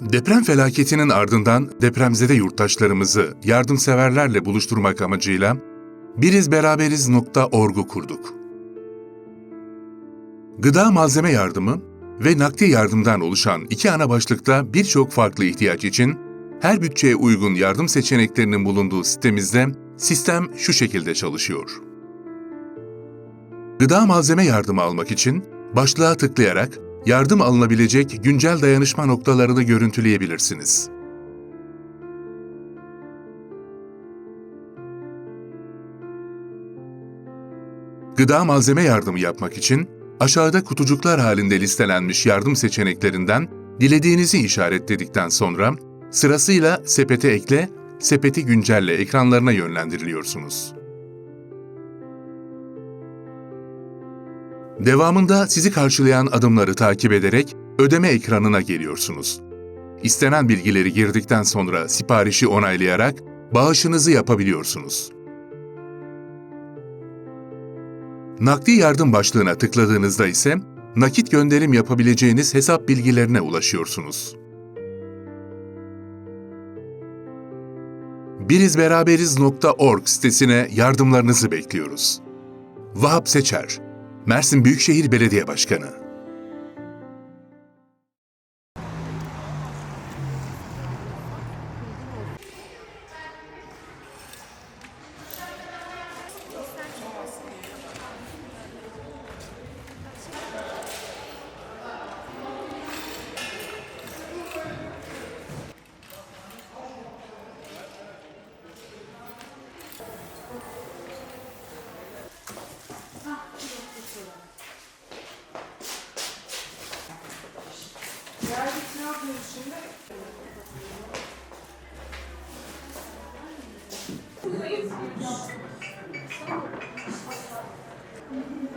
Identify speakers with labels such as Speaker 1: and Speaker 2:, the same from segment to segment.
Speaker 1: Deprem felaketinin ardından depremzede yurttaşlarımızı yardımseverlerle buluşturmak amacıyla birizberaberiz.org'u kurduk. Gıda malzeme yardımı ve nakdi yardımdan oluşan iki ana başlıkta birçok farklı ihtiyaç için her bütçeye uygun yardım seçeneklerinin bulunduğu sitemizde sistem şu şekilde çalışıyor. Gıda malzeme yardımı almak için başlığa tıklayarak yardım alınabilecek güncel dayanışma noktalarını görüntüleyebilirsiniz. Gıda malzeme yardımı yapmak için aşağıda kutucuklar halinde listelenmiş yardım seçeneklerinden dilediğinizi işaretledikten sonra sırasıyla sepete ekle, sepeti güncelle ekranlarına yönlendiriliyorsunuz. Devamında sizi karşılayan adımları takip ederek ödeme ekranına geliyorsunuz. İstenen bilgileri girdikten sonra siparişi onaylayarak bağışınızı yapabiliyorsunuz. Nakdi yardım başlığına tıkladığınızda ise nakit gönderim yapabileceğiniz hesap bilgilerine ulaşıyorsunuz. birizberaberiz.org sitesine yardımlarınızı bekliyoruz. Vahap Seçer, Mersin Büyükşehir Belediye Başkanı
Speaker 2: Geldik ne yapıyoruz şimdi? Thank you.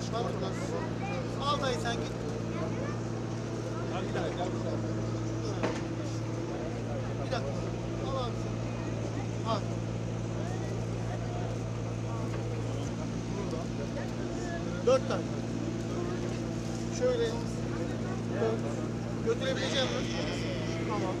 Speaker 2: Patron. Al dayı sen git. Bir dakika. Bir dakika. Al abi sen. Al. Dört tane. Şöyle. Götürebileceğim mi? Tamam.